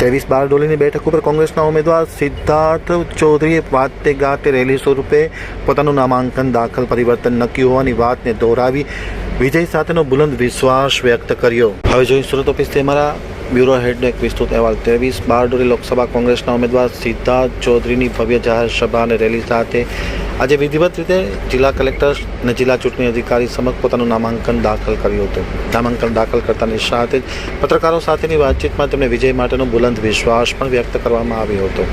ત્રેવીસ બારડોલીની બેઠક ઉપર કોંગ્રેસના ઉમેદવાર સિદ્ધાર્થ ચૌધરીએ વાતે ગાતે રેલી સ્વરૂપે પોતાનું નામાંકન દાખલ પરિવર્તન નક્કી હોવાની વાતને દોહરાવી વિજય સાથેનો બુલંદ વિશ્વાસ વ્યક્ત કર્યો. હવે જોઈ સુરત ઓફિસથી અમારા બ્યુરો હેડનો એક વિસ્તૃત અહેવાલ. ત્રેવીસ બારડોલી લોકસભા કોંગ્રેસના ઉમેદવાર સિદ્ધાર્થ ચૌધરીની ભવ્ય જાહેર સભા અને રેલી સાથે આજે વિધિવત રીતે જિલ્લા કલેક્ટર અને જિલ્લા ચૂંટણી અધિકારી સમક્ષ પોતાનું નામાંકન દાખલ કર્યું હતું. નામાંકન દાખલ કરતાની સાથે જ પત્રકારો સાથેની વાતચીતમાં તેમણે વિજય માટેનો બુલંદ વિશ્વાસ પણ વ્યક્ત કરવામાં આવ્યો હતો.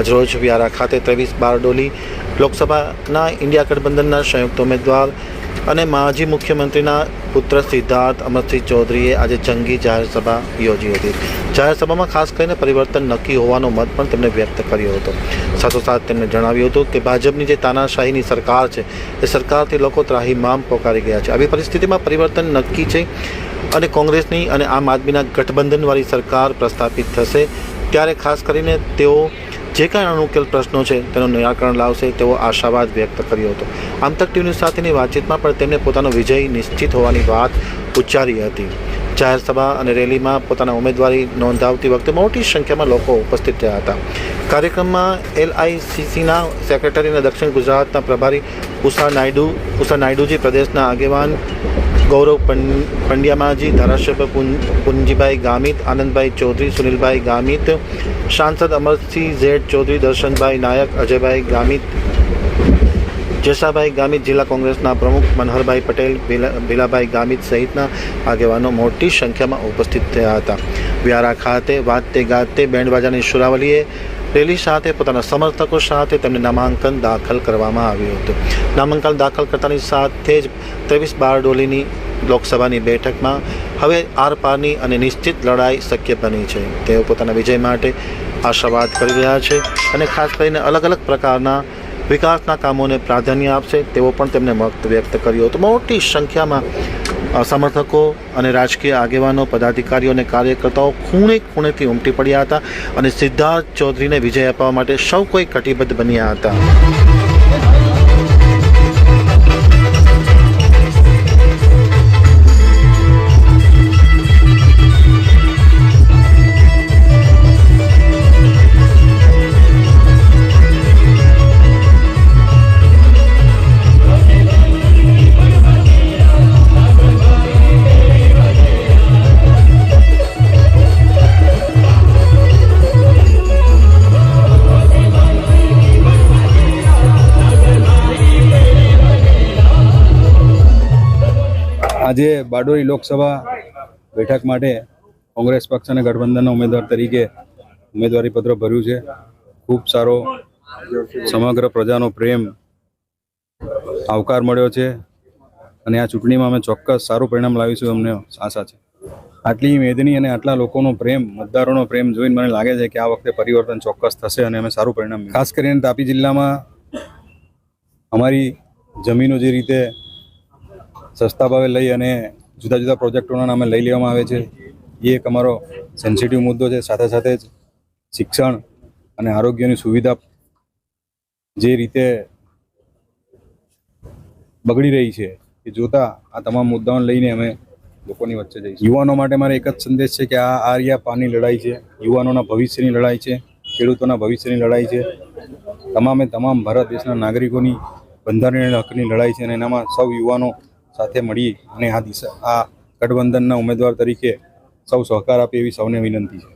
આજરોજ વ્યારા ખાતે ત્રેવીસ બારડોલી લોકસભાના ઇન્ડિયા ગઠબંધનના સંયુક્ત ઉમેદવાર અને માજી મુખ્યમંત્રીના પુત્ર સિદ્ધાર્થ અમરસિંહ ચૌધરીએ આજે જંગી જાહેર સભા યોજી હતી. જાહેર સભામાં ખાસ કરીને પરિવર્તન નક્કી હોવાનો મત પણ તેમણે વ્યક્ત કર્યો હતો. સાથોસાથ તેમણે જણાવ્યું હતું કે ભાજપની જે તાનાશાહીની સરકાર છે, એ સરકારથી લોકો ત્રાહીમામ પોકારી ગયા છે. આવી પરિસ્થિતિમાં પરિવર્તન નક્કી છે અને કોંગ્રેસની અને આમ આદમીના ગઠબંધનવાળી સરકાર પ્રસ્થાપિત થશે, ત્યારે ખાસ કરીને તેઓ જે કાંઈ અનુકેલ પ્રશ્નો છે, તેનું નિરાકરણ લાવશે તેવો આશાવાદ વ્યક્ત કર્યો હતો. આમતક ટીવી સાથેની વાતચીતમાં પણ તેમણે પોતાનો વિજય નિશ્ચિત હોવાની વાત ઉચ્ચારી હતી. જાહેર સભા અને રેલીમાં પોતાના ઉમેદવારી નોંધાવતી વખતે મોટી સંખ્યામાં લોકો ઉપસ્થિત રહ્યા હતા. કાર્યક્રમમાં એલઆઈસીસીના સેક્રેટરી અને દક્ષિણ ગુજરાતના પ્રભારી ઉષા નાયડુ, ઉષા નાયડુજી પ્રદેશના આગેવાન ગૌરવ પંડ્યામાજી, ધારાસભ્ય પુંજીભાઈ ગામિત, આનંદભાઈ ચૌધરી, સુનિલભાઈ ગામિત સાંસદ અમરસિંહ ઝેડ ચૌધરી, દર્શનભાઈ નાયક, અજયભાઈ ગામિત, જેસાભાઈ ગામિત, જિલ્લા કોંગ્રેસના પ્રમુખ મનહરભાઈ પટેલ, ભીલા- ભીલાભાઈ ગામિત સહિતના આગેવાનો મોટી સંખ્યામાં ઉપસ્થિત થયા હતા. વ્યારા ખાતે વાતે ગાતે બેન્ડબાજાની સુરાવલીએ રેલી સાથે પોતાના સમર્થકો સાથે તેમને નામાંકન દાખલ કરવામાં આવ્યું હતું. નામાંકન દાખલ કરતાની સાથે જ ત્રેવીસ બારડોલીની લોકસભાની બેઠકમાં હવે આરપારની અને નિશ્ચિત લડાઈ શક્ય બની છે. તેઓ પોતાના વિજય માટે આશાવાદ કરી રહ્યા છે અને ખાસ કરીને અલગ અલગ પ્રકારના વિકાસના કામોને પ્રાધાન્ય આપશે તેવો પણ તેમણે મત વ્યક્ત કર્યો હતો. મોટી સંખ્યામાં સમર્થકો અને રાજકીય આગેવાનો, પદાધિકારીઓ અને કાર્યકર્તાઓ ખૂણે ખૂણેથી ઉમટી પડ્યા હતા અને સિદ્ધાર્થ ચૌધરીને વિજય અપાવવા માટે સૌ કોઈ કટિબદ્ધ બન્યા હતા. આજે બારડોલી લોકસભા બેઠક માટે કોંગ્રેસ પક્ષ અને ગઠબંધનના ઉમેદવાર તરીકે ઉમેદવારી પત્ર ભર્યું છે. ખૂબ સારો સમગ્ર પ્રજાનો પ્રેમ આવકાર મળ્યો છે અને આ ચૂંટણીમાં અમે ચોક્કસ સારું પરિણામ લાવીશું અમને આશા છે. આટલી મેદની અને આટલા લોકોનો પ્રેમ, મતદારોનો પ્રેમ જોઈને મને લાગે છે કે આ વખતે પરિવર્તન ચોક્કસ થશે અને અમે સારું પરિણામ ખાસ કરીને તાપી જિલ્લામાં અમારી જમીનો જે રીતે સસ્તા ભાવે લઈ અને જુદા જુદા પ્રોજેક્ટોના નામે લઈ લેવામાં આવે છે. એ એક અમારો સેન્સિટિવ મુદ્દો છે. સાથે સાથે જ શિક્ષણ અને આરોગ્યની સુવિધા જે રીતે બગડી રહી છે, એ જોતા આ તમામ મુદ્દાઓને લઈને અમે લોકોની વચ્ચે જઈશું. યુવાનો માટે મારે એક જ સંદેશ છે કે આ આર્યા પાની લડાઈ છે. યુવાનોના ભવિષ્યની લડાઈ છે. ખેડૂતોના ભવિષ્યની લડાઈ છે. તમામે તમામ ભારત દેશના નાગરિકોની બંધારણીય હકની લડાઈ છે અને એનામાં સૌ યુવાનો સાથે મળી અને આ દિશા આ ગઠબંધનના ઉમેદવાર તરીકે સૌ સહકાર આપે એવી સૌને વિનંતી છે.